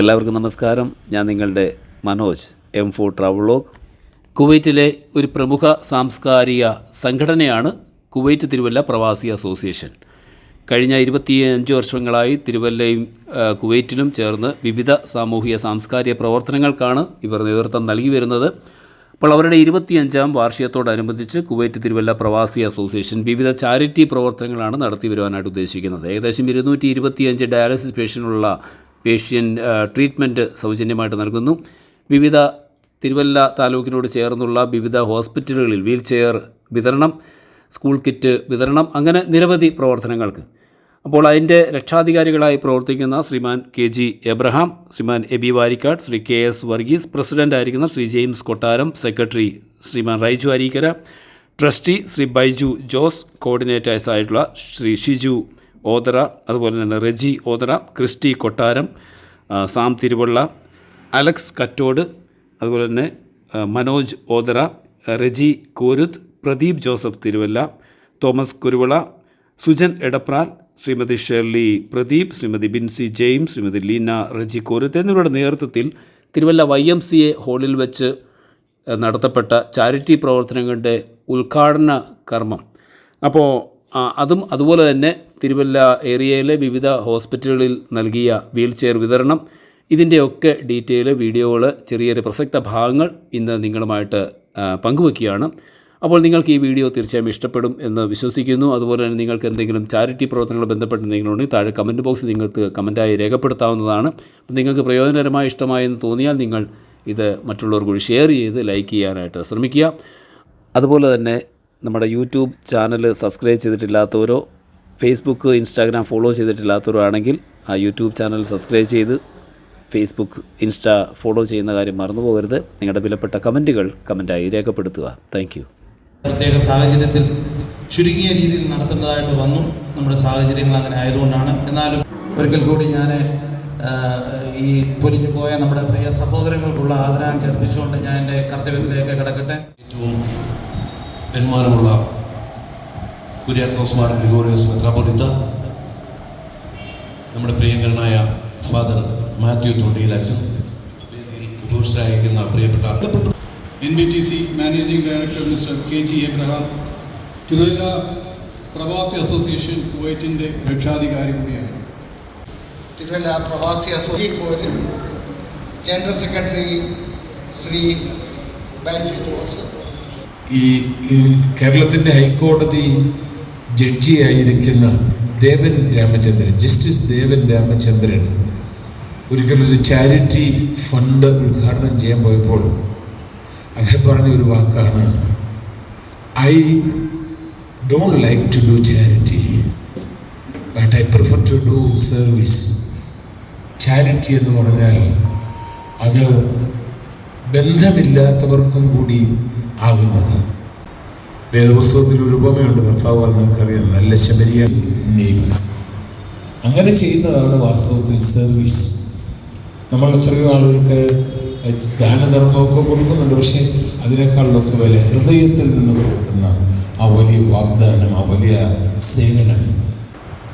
എല്ലാവർക്കും നമസ്കാരം. ഞാൻ നിങ്ങളുടെ മനോജ് എം ഫോർ ട്രാവലോഗ് കുവൈറ്റിലെ ഒരു പ്രമുഖ സാംസ്കാരിക സംഘടനയാണ് കുവൈറ്റ് തിരുവല്ല പ്രവാസി അസോസിയേഷൻ. കഴിഞ്ഞ ഇരുപത്തിയഞ്ച് വർഷങ്ങളായി തിരുവല്ലയും കുവൈറ്റിലും ചേർന്ന് വിവിധ സാമൂഹിക സാംസ്കാരിക പ്രവർത്തനങ്ങൾക്കാണ് ഇവർ നേതൃത്വം നൽകി വരുന്നത്. അപ്പോൾ അവരുടെ ഇരുപത്തിയഞ്ചാം വാർഷികത്തോടനുബന്ധിച്ച് കുവൈറ്റ് തിരുവല്ല പ്രവാസി അസോസിയേഷൻ വിവിധ ചാരിറ്റി പ്രവർത്തനങ്ങളാണ് നടത്തി വരുവാനായിട്ട് ഉദ്ദേശിക്കുന്നത്. ഏകദേശം ഇരുന്നൂറ്റി ഇരുപത്തിയഞ്ച് ഡയാലിസിസ് പേഷ്യനുള്ള പേഷ്യൻ ആ, ട്രീറ്റ്മെന്റ് സൗജന്യമായിട്ട് നൽകുന്നു. വിവിധ തിരുവല്ല താലൂക്കിനോട് ചേർന്നുള്ള വിവിധ ഹോസ്പിറ്റലുകളിൽ വീൽ ചെയർ വിതരണം സ്കൂൾ കിറ്റ് വിതരണം അങ്ങനെ നിരവധി പ്രവർത്തനങ്ങൾക്ക്. അപ്പോൾ അതിന്റെ രക്ഷാധികാരികളായി പ്രവർത്തിക്കുന്ന Sriman K G Abraham Sriman A B Varikkad Shri K S Varghese president ആയിരിക്കുന്ന Shri James Kottaram secretary Sriman Raiju Areekkara trustee Shri Baiju Jose കോർഡിനേറ്റേഴ്സായിട്ടുള്ള ശ്രീ ഷിജു ഓതറ അതുപോലെ തന്നെ Reji Othara Christy Kottaram Sam Thiruvalla Alex Kattode അതുപോലെ തന്നെ മനോജ് ഓതറ റെജി കോരുത്ത് പ്രദീപ് ജോസഫ് തിരുവല്ല തോമസ് കുരുവള സുജൻ എടപ്രാൽ ശ്രീമതി ഷെർലി പ്രദീപ് ശ്രീമതി ബിൻസി ജെയിംസ് ശ്രീമതി ലീന റെജി കോരുത്ത് എന്നിവരുടെ നേതൃത്വത്തിൽ Thiruvalla Y M C A ഹാളിൽ വെച്ച് നടത്തപ്പെട്ട ചാരിറ്റി പ്രവർത്തനങ്ങളുടെ ഉദ്ഘാടന കർമ്മം. അപ്പോൾ അതും അതുപോലെ തന്നെ തിരുവല്ല ഏരിയയിലെ വിവിധ ഹോസ്പിറ്റലുകളിൽ നൽകിയ വീൽ ചെയർ വിതരണം. ഇതിന്റെയൊക്കെ ഡീറ്റെയിൽ വീഡിയോകൾ ചെറിയൊരു ചെറിയ പ്രസക്ത ഭാഗങ്ങൾ ഇന്ന് നിങ്ങളുമായിട്ട് പങ്കുവെക്കുകയാണ്. അപ്പോൾ നിങ്ങൾക്ക് ഈ വീഡിയോ തീർച്ചയായും ഇഷ്ടപ്പെടും എന്ന് വിശ്വസിക്കുന്നു. അതുപോലെ തന്നെ നിങ്ങൾക്ക് എന്തെങ്കിലും ചാരിറ്റി പ്രവർത്തനങ്ങൾ ബന്ധപ്പെട്ട് നിങ്ങളുണ്ടെങ്കിൽ താഴെ കമന്റ് ബോക്സ് നിങ്ങൾക്ക് കമന്റായി രേഖപ്പെടുത്താവുന്നതാണ്. നിങ്ങൾക്ക് പ്രയോജനകരമായി ഇഷ്ടമായെന്ന് തോന്നിയാൽ നിങ്ങൾ ഇത് മറ്റുള്ളവർ കൂടി ഷെയർ ചെയ്ത് ലൈക്ക് ചെയ്യാനായിട്ട് ശ്രമിക്കുക. അതുപോലെ തന്നെ നമ്മുടെ യൂട്യൂബ് ചാനൽ സബ്സ്ക്രൈബ് ചെയ്തിട്ടില്ലാത്തവരോ ഫേസ്ബുക്ക് ഇൻസ്റ്റാഗ്രാം ഫോളോ ചെയ്തിട്ടില്ലാത്തവരാണെങ്കിൽ ആ യൂട്യൂബ് ചാനൽ സബ്സ്ക്രൈബ് ചെയ്ത് ഫേസ്ബുക്ക് ഇൻസ്റ്റ ഫോളോ ചെയ്യുന്ന കാര്യം മറന്നു പോകരുത്. നിങ്ങളുടെ വിലപ്പെട്ട കമന്റുകൾ കമന്റായി രേഖപ്പെടുത്തുക. താങ്ക് പ്രത്യേക സാഹചര്യത്തിൽ ചുരുങ്ങിയ രീതിയിൽ നടത്തേണ്ടതായിട്ട് വന്നു. നമ്മുടെ സാഹചര്യങ്ങൾ അങ്ങനെ ആയതുകൊണ്ടാണ്. എന്നാലും ഒരിക്കൽ കൂടി ഞാൻ ഈ പൊലിഞ്ഞു പോയ നമ്മുടെ പ്രിയ സഹോദരങ്ങൾക്കുള്ള ആദരാഞ്ജലി അർപ്പിച്ചുകൊണ്ട് ഞാൻ എന്റെ കർത്തവ്യത്തിലേക്ക് കിടക്കട്ടെ. ഏറ്റവും ബഹുമാനമുള്ള കുര്യാക്കോസ് മാർ ഗ്രിഗോറിയോസ് മെത്രാപൊളിത്ത നമ്മുടെ പ്രിയങ്കരനായ ഫാദർ മാത്യു തൊണ്ടിയിൽ അച്ഛൻ വേദിയിൽ വിഭൂഷരായിരിക്കുന്ന പ്രിയപ്പെട്ട N B T C managing director mister K G Abraham Thiruvalla Pravasi association കുവൈറ്റിന്റെ രക്ഷാധികാരി കൂടിയാണ്. Thiruvalla Pravasi association associate general secretary Shri ഈ ഈ കേരളത്തിന്റെ ഹൈക്കോടതി ജഡ്ജിയായിരിക്കുന്ന ദേവൻ രാമചന്ദ്രൻ ജസ്റ്റിസ് ദേവൻ രാമചന്ദ്രൻ ഒരിക്കലൊരു ചാരിറ്റി ഫണ്ട് ഉദ്ഘാടനം ചെയ്യാൻ പോയപ്പോൾ അദ്ദേഹം പറഞ്ഞ ഒരു വാക്കാണ് I don't like to do charity but I prefer to do service charity എന്ന് പറഞ്ഞാൽ അത് ബന്ധമില്ലാത്തവർക്കും കൂടി ആകുന്നത് വേദപുസ്തകത്തിൽ ഒരു ഉപമയുണ്ട് കർത്താവ് നിങ്ങൾക്കറിയാം നല്ല ശബരിയ. അങ്ങനെ ചെയ്യുന്നതാണ് വാസ്തവത്തിൽ സർവീസ് നമ്മൾ എത്രയോ ആളുകൾക്ക് ദാനധർമ്മമൊക്കെ കൊടുക്കുന്നുണ്ട് പക്ഷേ അതിനേക്കാളിലൊക്കെ വില ഹൃദയത്തിൽ നിന്ന് കൊടുക്കുന്ന ആ വലിയ വാഗ്ദാനം ആ വലിയ സേവനം.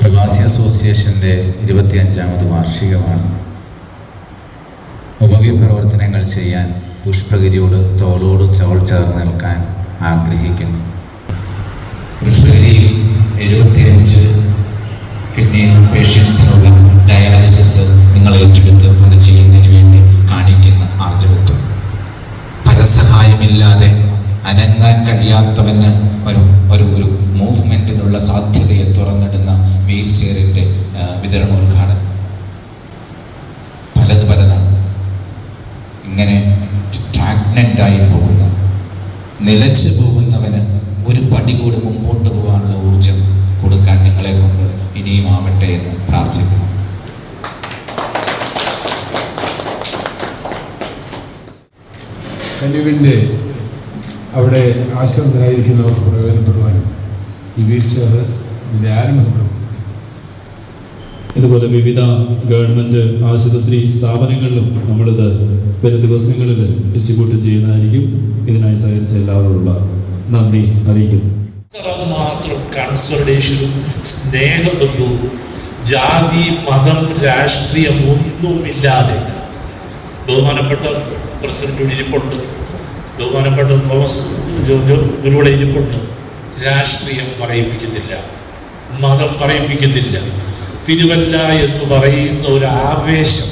പ്രവാസി അസോസിയേഷന്റെ ഇരുപത്തിയഞ്ചാമത് വാർഷികമാണ്. ഉപവ്യ പ്രവർത്തനങ്ങൾ ചെയ്യാൻ പുഷ്പഗിരിയോട് തോളോട് ചോൾ ചേർന്ന് നിൽക്കാൻ ആഗ്രഹിക്കുന്നു. എഴുപത്തിയഞ്ച് കിഡ്നി പേഷ്യൻസിനുള്ള ഡയാലിസിസ് നിങ്ങൾ ഏറ്റെടുത്ത് അത് ചെയ്യുന്നതിന് വേണ്ടി കാണിക്കുന്ന ആർജവത്വം. പരസഹായമില്ലാതെ അനങ്ങാൻ കഴിയാത്തവന് ഒരു ഒരു ഒരു മൂവ്മെന്റിനുള്ള സാധ്യതയെ തുറന്നിടുന്ന വീൽ ചെയറിന്റെ വിതരണോദ്ഘാടനം പലത് പലതാണ്. ഇങ്ങനെ സ്റ്റാഗ്നന്റായി പോകുന്ന നിലച്ചു പോകുന്നവന് ഒരു പടി കൂടി മുമ്പോട്ട് പോകാനുള്ള ഊർജം കൊടുക്കാൻ നിങ്ങളെ കൊണ്ട് ഇനിയും ആവട്ടെ എന്ന് പ്രാർത്ഥിക്കുന്നു. കന്യുവിന്റെ അവിടെ ആശ്രമത്തിലായിരിക്കുന്നവർക്ക് പ്രയോജനപ്പെടുവാനും ഈ വീഴ്ച ഇതിന്റെ ആരംഭപ്പെടും ഇതുപോലെ വിവിധ ഗവൺമെന്റ് ആശുപത്രി സ്ഥാപനങ്ങളിലും നമ്മളിത് വരും ദിവസങ്ങളിൽ ഡിസ്ട്രിബ്യൂട്ട് ചെയ്യുന്നതായിരിക്കും. ഇതിനായി സഹകരിച്ച എല്ലാവരോടുള്ള നന്ദി അറിയിക്കുന്നു. മാത്രം കൺസൾട്ടേഷനും സ്നേഹബന്ധവും ജാതി മതം രാഷ്ട്രീയം ഒന്നുമില്ലാതെ ബഹുമാനപ്പെട്ട പ്രസിഡന്റ് ഇരിപ്പുണ്ട്. ബഹുമാനപ്പെട്ട തോമസ് ഗുരുവിടെ ഇരിപ്പുണ്ട്. രാഷ്ട്രീയം പറയിപ്പിക്കത്തില്ല. മതം പറയിപ്പിക്കത്തില്ല. തിരുവല്ല എന്ന് പറയുന്ന ഒരു ആവേശം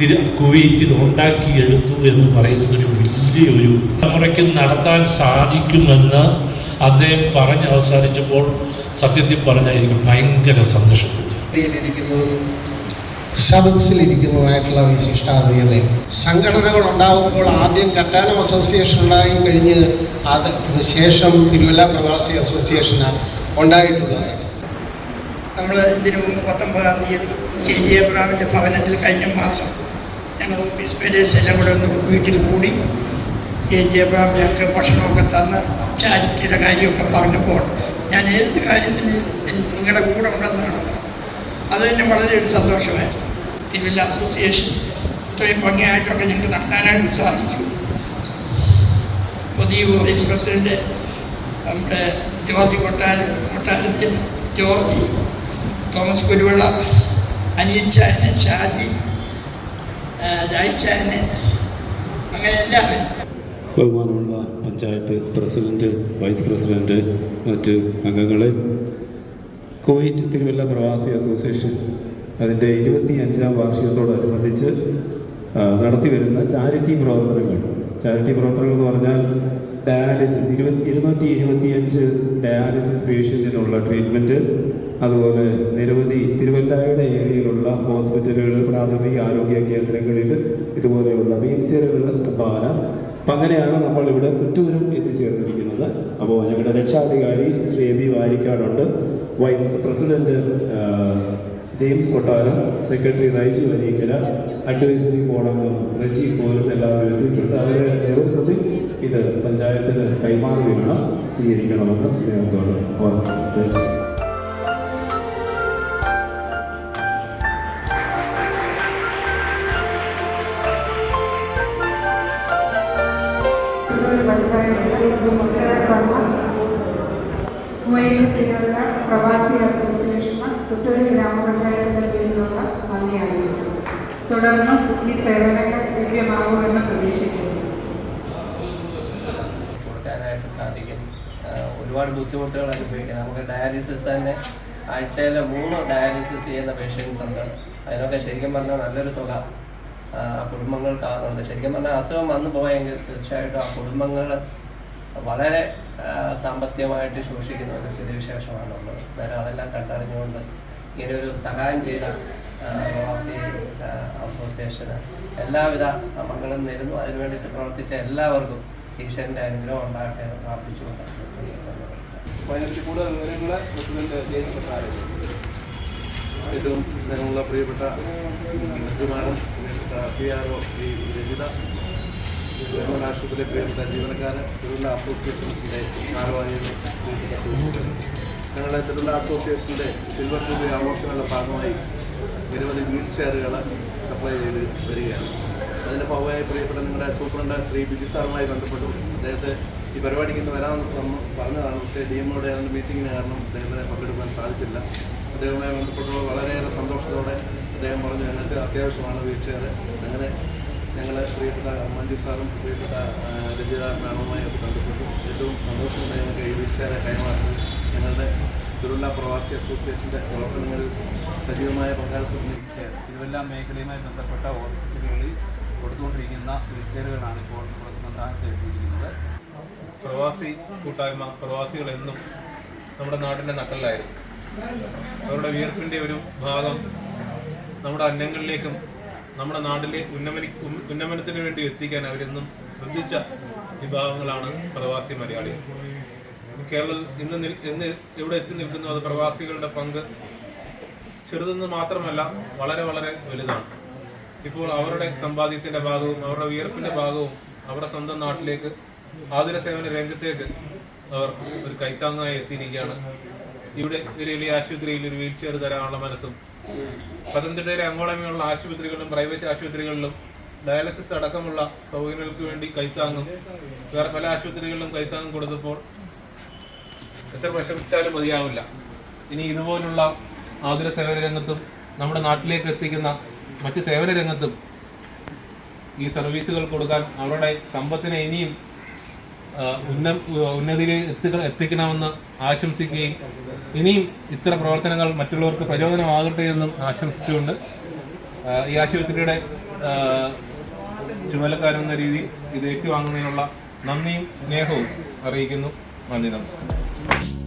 തിരു കുവൈറ്റിൽ ഉണ്ടാക്കിയെടുത്തു എന്ന് പറയുന്നത് ഒരു വലിയൊരു തലമുറയ്ക്ക് നടത്താൻ സാധിക്കുമെന്ന് അദ്ദേഹം പറഞ്ഞ് അവസാനിച്ചപ്പോൾ സത്യത്തിൽ പറഞ്ഞാൽ എനിക്ക് ഭയങ്കര സന്തോഷം. ശബത്സിലിരിക്കുന്നതായിട്ടുള്ള വിശിഷ്ടാതികളെ സംഘടനകൾ ഉണ്ടാകുമ്പോൾ ആദ്യം കറ്റാനം അസോസിയേഷൻ ഉണ്ടായി കഴിഞ്ഞ് അത് ശേഷം തിരുവല്ല പ്രവാസി അസോസിയേഷനാണ് ഉണ്ടായിട്ടുള്ളത്. നമ്മൾ ഇതിനു മുമ്പ് പത്തൊമ്പതാം തീയതി കെ ജി എബ്രാമിന്റെ ഭവനത്തിൽ കഴിഞ്ഞ മാസം ഞങ്ങൾ ഓഫീസ് പേരേഴ്സ് എല്ലാം കൂടെ ഒന്ന് വീട്ടിൽ കൂടി കെ ജി എബ്രാം ഞങ്ങൾക്ക് ഭക്ഷണമൊക്കെ തന്ന് ചാരിറ്റിയുടെ കാര്യമൊക്കെ പറഞ്ഞപ്പോൾ ഞാൻ ഏത് കാര്യത്തിനും നിങ്ങളുടെ കൂടെ ഉണ്ടെന്നാണ്. അത് തന്നെ വളരെ ഒരു സന്തോഷമായിരുന്നു തിരുവല്ല അസോസിയേഷൻ ഇത്രയും ഭംഗിയായിട്ടൊക്കെ ഞങ്ങൾക്ക് നടത്താനായിട്ട് സാധിച്ചു പുതിയ വൈസ് പ്രസിഡന്റ് നമ്മുടെ ജോർജ് കൊട്ടാരം കൊട്ടാരത്തിൽ ജോർജ് തോമസ് കുരുവിള അനിയച്ചായന് ഷാജി ആ, അങ്ങനെ എല്ലാവരും. ബഹുമാനമുള്ള പഞ്ചായത്ത് പ്രസിഡന്റ് വൈസ് പ്രസിഡന്റ് മറ്റ് അംഗങ്ങളെ കുവൈറ്റ് തിരുവല്ല പ്രവാസി അസോസിയേഷൻ അതിന്റെ ഇരുപത്തി അഞ്ചാം വാർഷികത്തോടനുബന്ധിച്ച് നടത്തി നടത്തിവരുന്ന ചാരിറ്റി പ്രവർത്തനങ്ങൾ. ചാരിറ്റി പ്രവർത്തനങ്ങൾ എന്ന് പറഞ്ഞാൽ ഡയാലിസിസ്. ഇരുപത്തി ഇരുന്നൂറ്റി ഇരുപത്തിയഞ്ച് ഡയാലിസിസ് പേഷ്യന്റിനുള്ള ട്രീറ്റ്മെന്റ് അതുപോലെ നിരവധി തിരുവല്ലയുടെ ഏരിയയിലുള്ള ഹോസ്പിറ്റലുകൾ പ്രാഥമിക ആരോഗ്യ കേന്ദ്രങ്ങളിൽ ഇതുപോലെയുള്ള വീൽ ചെയറുകൾ സംഭാവന അപ്പം അങ്ങനെയാണ് നമ്മളിവിടെ കുറ്റൂരും എത്തിച്ചേർന്നിരിക്കുന്നത്. അപ്പോൾ ഞങ്ങളുടെ രക്ഷാധികാരി Shri A B വാരിക്കാടുണ്ട്. Vice president James Kottaram secretary Raiju Areekkara advisory ബോർഡംഗം Reji പോലും എല്ലാവരും എത്തിയിട്ടുണ്ട്. അവരുടെ നേതൃത്വത്തിൽ ഇത് പഞ്ചായത്തിന് കൈമാറുകയാണ്. സ്വീകരിക്കണമെന്ന് സ്നേഹത്തോട് ഓർമ്മ കുവൈറ്റ് തിരുവല്ല പ്രവാസി അസോസിയേഷന് പുത്തൂര് ഗ്രാമപഞ്ചായത്തിന്റെ പേരിലുള്ള നന്ദി അറിയിച്ചു. തുടർന്നും ഈ സേവനങ്ങൾ ലഭ്യമാകുമെന്ന് പ്രതീക്ഷിക്കുന്നു. കൊടുക്കാനായിട്ട് സാധിക്കും. ഒരുപാട് ബുദ്ധിമുട്ടുകൾ അനുഭവിക്കുന്നത് നമുക്ക് ഡയാലിസിസ് തന്നെ ആഴ്ചയിൽ മൂന്ന് ഡയാലിസിസ് ചെയ്യുന്ന പേഷ്യൻസ് ഉണ്ട്. അതിനൊക്കെ ശരിക്കും പറഞ്ഞാൽ നല്ലൊരു തുക കുടുംബങ്ങൾക്കാകുന്നുണ്ട് ശരിക്കും പറഞ്ഞാൽ അസുഖം വന്നു പോയെങ്കിൽ തീർച്ചയായിട്ടും ആ കുടുംബങ്ങൾ വളരെ സാമ്പത്തികമായിട്ട് ശോഷിക്കുന്ന ഒരു സ്ഥിതിവിശേഷമാണ് ഉള്ളത്. അന്നേരം അതെല്ലാം കണ്ടറിഞ്ഞുകൊണ്ട് ഇങ്ങനെ ഒരു സഹായം ചെയ്ത പ്രവാസി അസോസിയേഷന് എല്ലാവിധ മംഗളം നേരുന്നു അതിനു വേണ്ടിയിട്ട് പ്രവർത്തിച്ച എല്ലാവർക്കും ഈശ്വരന്റെ അനുഗ്രഹം ഉണ്ടാകട്ടെ എന്ന് പ്രാർത്ഥിച്ചുകൊണ്ട് ഏറ്റവും സ്നേഹമുള്ള പ്രിയപ്പെട്ട പ്രിയപ്പെട്ട P R O Shri Rajitha government ആശുപത്രിയിലെ പ്രിയപ്പെട്ട ജീവനക്കാരൻ തിരുവല്ല അസോസിയേഷന്റെ ഭാരവാഹികൾ ഞങ്ങളുടെ തിരുവല്ല അസോസിയേഷന്റെ സിൽവർ ജൂബിലി ആഘോഷങ്ങളുടെ ഭാഗമായി നിരവധി വീൽ ചെയറുകൾ സപ്ലൈ ചെയ്ത് വരികയാണ്. അതിന്റെ ഭാഗമായി പ്രിയപ്പെട്ട നിങ്ങളുടെ സൂപ്രണ്ട് ശ്രീ ബിജു സാറുമായി ബന്ധപ്പെട്ടു. അദ്ദേഹത്തെ ഈ പരിപാടിക്ക് ഇന്ന് വരാമെന്ന് പറഞ്ഞതാണ്. പക്ഷേ ഡി എമ്മയുടെ അതിന്റെ മീറ്റിങ്ങിന് കാരണം അദ്ദേഹത്തിനെ പങ്കെടുക്കാൻ സാധിച്ചില്ല. അദ്ദേഹവുമായി ബന്ധപ്പെട്ടുള്ള വളരെയേറെ സന്തോഷത്തോടെ അദ്ദേഹം പറഞ്ഞു ഞങ്ങൾക്ക് അത്യാവശ്യമാണ് വീൽ ചെയർ അങ്ങനെ ഞങ്ങൾ പ്രിയപ്പെട്ട മഞ്ജു സാറും പ്രിയപ്പെട്ട ആ, രജിത മാമുമായി ഒക്കെ ബന്ധപ്പെട്ടു ഏറ്റവും ഈ ഞങ്ങളുടെ തിരുവല്ല പ്രവാസി അസോസിയേഷന്റെ പ്രവർത്തനങ്ങളിൽ സജീവമായ പങ്കാളിത്തം വീൽചെയർ തിരുവല്ല മേഖലയുമായി ബന്ധപ്പെട്ട ഹോസ്പിറ്റലുകളിൽ കൊടുത്തുകൊണ്ടിരിക്കുന്ന വീൽചെയറുകളാണ് ഇപ്പോൾ പ്രധാനത്തെ എത്തിയിരിക്കുന്നത് പ്രവാസി കൂട്ടായ്മ പ്രവാസികൾ എന്നും നമ്മുടെ നാടിന്റെ നട്ടലായിരുന്നു അവരുടെ വിയർപ്പിന്റെ ഒരു ഭാഗം നമ്മുടെ അന്നങ്ങളിലേക്കും നമ്മുടെ നാട്ടിലെ ഉന്നമന ഉന്ന- ഉന്നമനത്തിന് വേണ്ടി എത്തിക്കാൻ അവരെന്നും ശ്രദ്ധിച്ച വിഭാഗങ്ങളാണ് പ്രവാസി മലയാളികൾ. കേരളം ഇന്ന് ഇന്ന് എവിടെ എത്തി നിൽക്കുന്നു അത് പ്രവാസികളുടെ പങ്ക് ചെറുതെന്ന് മാത്രമല്ല വളരെ വളരെ വലുതാണ്. ഇപ്പോൾ അവരുടെ സമ്പാദ്യത്തിന്റെ ഭാഗവും അവരുടെ വിയർപ്പിന്റെ ഭാഗവും അവരുടെ സ്വന്തം നാട്ടിലേക്ക് ആതുര സേവന രംഗത്തേക്ക് അവർ ഒരു കൈത്താങ്ങായി എത്തിയിരിക്കുകയാണ്. ഇവിടെ ഒരു എളിയ ആശുപത്രിയിൽ ഒരു വീൽ ചെയർ തരാനുള്ള മനസ്സും പത്തനംതിട്ടയിലെ അങ്ങോളമേയുള്ള ആശുപത്രികളിലും പ്രൈവറ്റ് ആശുപത്രികളിലും ഡയാലിസിസ് അടക്കമുള്ള സൗകര്യങ്ങൾക്ക് വേണ്ടി കൈത്താങ്ങും വേറെ പല ആശുപത്രികളിലും കൈത്താങ്ങും കൊടുത്തപ്പോൾ എത്ര പ്രശംസിച്ചാലും മതിയാവില്ല. ഇനി ഇതുപോലുള്ള ആതുര സേവന രംഗത്തും നമ്മുടെ നാട്ടിലേക്ക് എത്തിക്കുന്ന മറ്റ് സേവന രംഗത്തും ഈ സർവീസുകൾ കൊടുക്കാൻ അവരുടെ സമ്പത്തിനെ ഇനിയും ഉന്ന ഉന്നതിയിൽ എത്തിക്ക എത്തിക്കണമെന്ന് ആശംസിക്കുകയും ഇനിയും ഇത്തരം പ്രവർത്തനങ്ങൾ മറ്റുള്ളവർക്ക് പ്രചോദനമാകട്ടെ എന്നും ആശംസിച്ചുകൊണ്ട് ഈ ആശുപത്രിയുടെ ചുമലക്കാരെന്ന രീതിയിൽ ഇത് ഏറ്റുവാങ്ങുന്നതിനുള്ള നന്ദിയും സ്നേഹവും അറിയിക്കുന്നു. നന്ദി നമസ്കാരം.